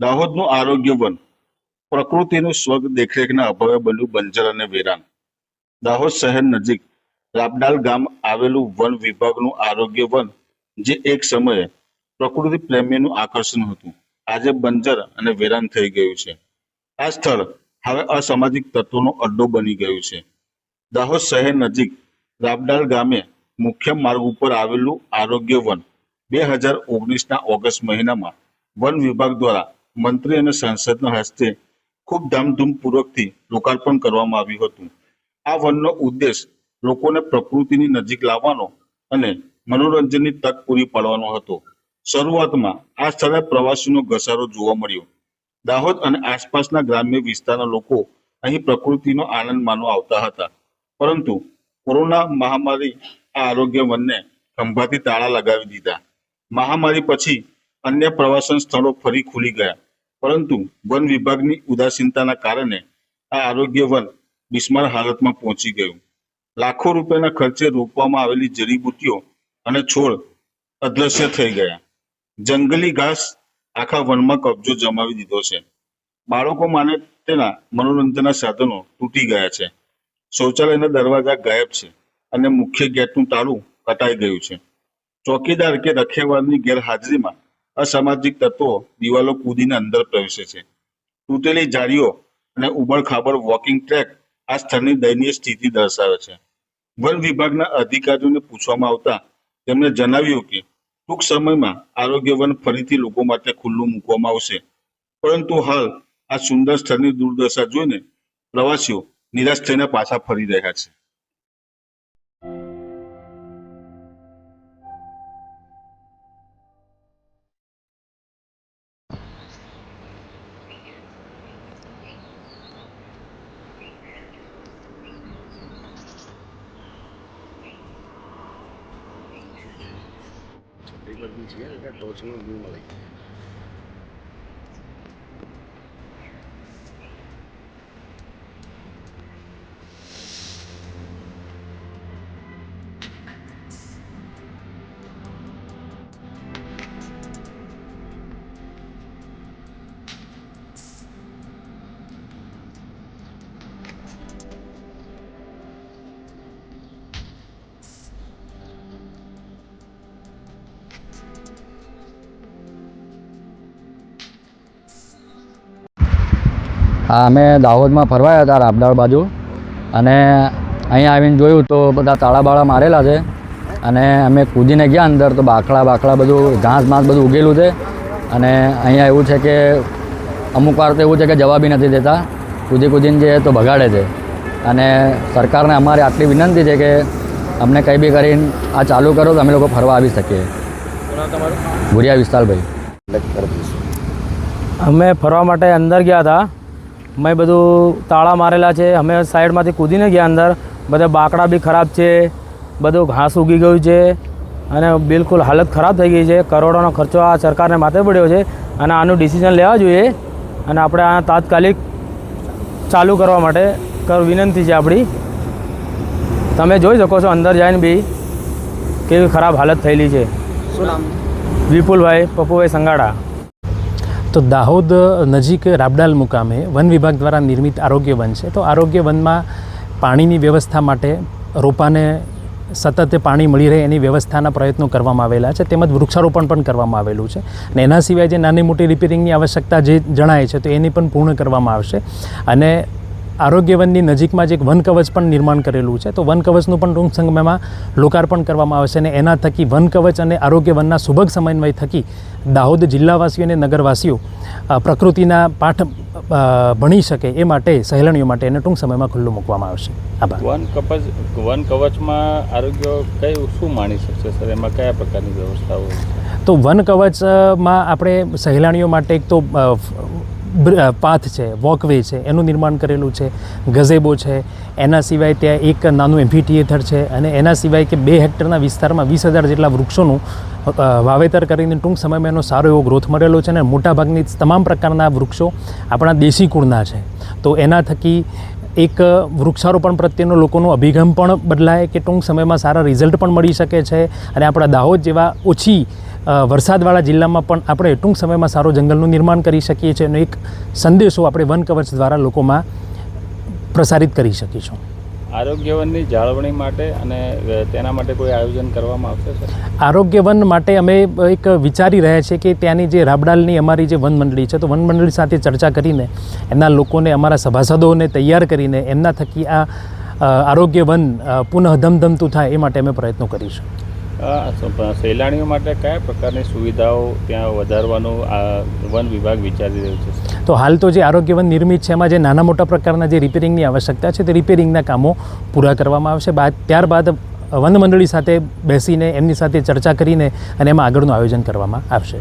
દાહોદનું આરોગ્ય વન, પ્રકૃતિનું સ્વર્ગ દેખરેખના અભાવે બન્યું બંજર અને વેરાન. દાહોદ શહેર નજીક રાબડાલ ગામ આવેલું વન વિભાગનું આરોગ્ય વન, જે એક સમયે પ્રકૃતિ પ્રેમીનું આકર્ષણ હતું. આજે બંજર અને વેરાન થઈ ગયું છે. આ સ્થળ હવે અસામાજિક તત્વોનો અડ્ડો બની ગયું છે. દાહોદ શહેર નજીક રાબડાલ ગામે મુખ્ય માર્ગ ઉપર આવેલું આરોગ્ય વન, બે હજાર ઓગણીસના ઓગસ્ટ મહિનામાં વન વિભાગ દ્વારા મંત્રી અને સાંસદના હસ્તે ખૂબ ધામધૂમપૂર્વકથી લોકાર્પણ કરવામાં આવ્યું હતું. આ વનનો ઉદ્દેશ લોકોને પ્રકૃતિની નજીક લાવવાનો અને મનોરંજનની તક પૂરી પાડવાનો હતો. શરૂઆતમાં આ સ્થળે પ્રવાસીનો ઘસારો જોવા મળ્યો. દાહોદ અને આસપાસના ગ્રામ્ય વિસ્તારના લોકો અહીં પ્રકૃતિનો આનંદ માનવા આવતા હતા. પરંતુ કોરોના મહામારી આ આરોગ્ય વનને ખંભાથી તાળા લગાવી દીધા. મહામારી પછી અન્ય પ્રવાસન સ્થળો ફરી ખુલી ગયા. પરંતુ વન વિભાગની ઉદાસીનતાના કારણે આ આરોગ્ય વન બિસ્માર હાલતમાં પહોંચી ગયું. લાખો રૂપિયાના ખર્ચે રોપવામાં આવેલી જડીબુટ્ટીઓ અને છોડ અદ્રશ્ય થઈ ગયા. જંગલી ઘાસ આખા વનમાં કબજો જમાવી દીધો છે. બાળકો માટે તેના મનોરંજનના સાધનો તૂટી ગયા છે. શૌચાલયના દરવાજા ગાયબ છે અને મુખ્ય ગેટનું તાળું કટાઈ ગયું છે. ચોકીદાર કે રખેવાળની ગેરહાજરીમાં અસામાજિક તત્વો દિવાલો કૂદીને અંદર પ્રવેશે છે. તૂટેલી જાળીઓ અને ઉબડખાબડ વોકિંગ ટ્રેક આ સ્થળની દયનીય સ્થિતિ દર્શાવે છે. વન વિભાગના અધિકારીઓને પૂછવામાં આવતા તેમણે જણાવ્યું કે ટૂંક સમયમાં આરોગ્ય વન ફરીથી લોકો માટે ખુલ્લું મૂકવામાં આવશે. પરંતુ હાલ આ સુંદર સ્થળની દુર્દશા જોઈને પ્રવાસીઓ નિરાશ થઈને પાછા ફરી રહ્યા છે. Còn mình chỉ biết. હા અમે દાહોદમાં ફરવાયા હતા રાબદાળ બાજુ. અને અહીંયા આવીને જોયું તો બધા તાળા બાળા મારેલા છે. અને અમે કૂદીને ગયા અંદર તો બાકડા બાકડા બધું ઘાસ માંસ બધું ઉગેલું છે. અને અહીંયા એવું છે કે અમુક વાર તો એવું છે કે જવાબી નથી દેતા. કૂદી કૂદીને જે તો બગાડે છે. અને સરકારને અમારે આટલી વિનંતી છે કે અમને કંઈ બી કરીને આ ચાલુ કરો તો અમે લોકો ફરવા આવી શકીએ. ભુરિયા વિસ્તારભાઈ. અમે ફરવા માટે અંદર ગયા હતા. મેં બધું તાળા મારેલા છે. અમે સાઈડમાંથી કૂદીને ગયા અંદર. બધા બાકડા બી ખરાબ છે. બધું ઘાસ ઉગી ગયું છે. અને બિલકુલ હાલત ખરાબ થઈ ગઈ છે. કરોડોનો ખર્ચો આ સરકારને માથે પડ્યો છે. અને આનું ડિસિઝન લેવા જોઈએ. અને આપણે આ તાત્કાલિક ચાલુ કરવા માટે કર વિનંતી છે આપણી. તમે જોઈ શકો છો અંદર જઈને બી કેવી ખરાબ હાલત થયેલી છે. વિપુલભાઈ પપ્પુભાઈ સંગાડા. તો દાહોદ નજીક રાબડાલ મુકામે વન વિભાગ દ્વારા નિર્મિત આરોગ્ય વન છે. તો આરોગ્ય વનમાં પાણીની વ્યવસ્થા માટે રોપાને સતત પાણી મળી રહે એની વ્યવસ્થાના પ્રયત્નો કરવામાં આવેલા છે. તેમજ વૃક્ષારોપણ પણ કરવામાં આવેલું છે. અને એના સિવાય જે નાની મોટી રિપેરિંગની આવશ્યકતા જે જણાય છે, તો એની પણ પૂર્ણ કરવામાં આવશે. અને આરોગ્ય વનની નજીકમાં જ એક વન કવચ પણ નિર્માણ કરેલું છે. તો વન કવચનું પણ ટૂંક સમયમાં લોકાર્પણ કરવામાં આવશે અને એના થકી વન કવચ અને આરોગ્ય વનના સુભગ સમન્વય થકી દાહોદ જિલ્લાવાસીઓ અને નગરવાસીઓ પ્રકૃતિના પાઠ ભણી શકે એ માટે સહેલણીઓ માટે એને ટૂંક સમયમાં ખુલ્લું મૂકવામાં આવશે. આભાર. વન કવચ વન કવચમાં આરોગ્ય કયું શું માણી શકશે સર? એમાં કયા પ્રકારની વ્યવસ્થાઓ? તો વન કવચમાં આપણે સહેલાણીઓ માટે એક તો પાથ છે વોકવે છે, એનું નિર્માણ કરેલું છે, ગઝેબો છે, એના સિવાય ત્યાં એક નાનું એમ્ફી થિયેટર છે અને એના સિવાય કે બે હેક્ટરના વિસ્તારમાં વીસ હજાર જેટલા વૃક્ષોનું વાવેતર કરીને ટૂંક સમયમાં એનો સારો એવો ગ્રોથ મળેલો છે અને મોટાભાગની તમામ પ્રકારના વૃક્ષો આપણા દેશી કુળના છે. તો એના થકી એક વૃક્ષારોપણ પ્રત્યેનો લોકોનો અભિગમ પણ બદલાય કે ટૂંક સમયમાં સારા રિઝલ્ટ પણ મળી શકે છે અને આપણા દાહોદ જેવા ઓછી વરસાદવાળા જિલ્લામાં પણ આપણે ટૂંક સમયમાં સારો જંગલનું નિર્માણ કરી શકીએ છીએ અને એક સંદેશો આપણે વન કવચ દ્વારા લોકોમાં પ્રસારિત કરી શકીશું આરોગ્યવનની જાળવણી માટે અને તેના માટે કોઈ આયોજન કરવામાં આવશે આરોગ્યવન આરોગ્ય વન માટે અમે એક વિચારી રહ્યા છીએ કે ત્યાંની જે રાબડાલની અમારી જે વન મંડળી છે તો વન મંડળી સાથે ચર્ચા કરીને એમના લોકોને અમારા સભાસદોને તૈયાર કરીને એમના થકી આ આરોગ્યવન પુનઃ ધમધમતું થાય એ માટે અમે પ્રયત્નો કરીશું. સહેલાણીઓ માટે કયા પ્રકારની સુવિધાઓ ત્યાં વધારવાનું આ વન વિભાગ વિચારી રહ્યું છે તો હાલ તો જે આરોગ્ય વન નિર્મિત છે, એમાં જે નાના મોટા પ્રકારના જે રિપેરિંગની આવશ્યકતા છે, તે રિપેરિંગના કામો પૂરા કરવામાં આવશે. બાદ ત્યારબાદ વન મંડળી સાથે બેસીને એમની સાથે ચર્ચા કરીને અને એમાં આગળનું આયોજન કરવામાં આવશે.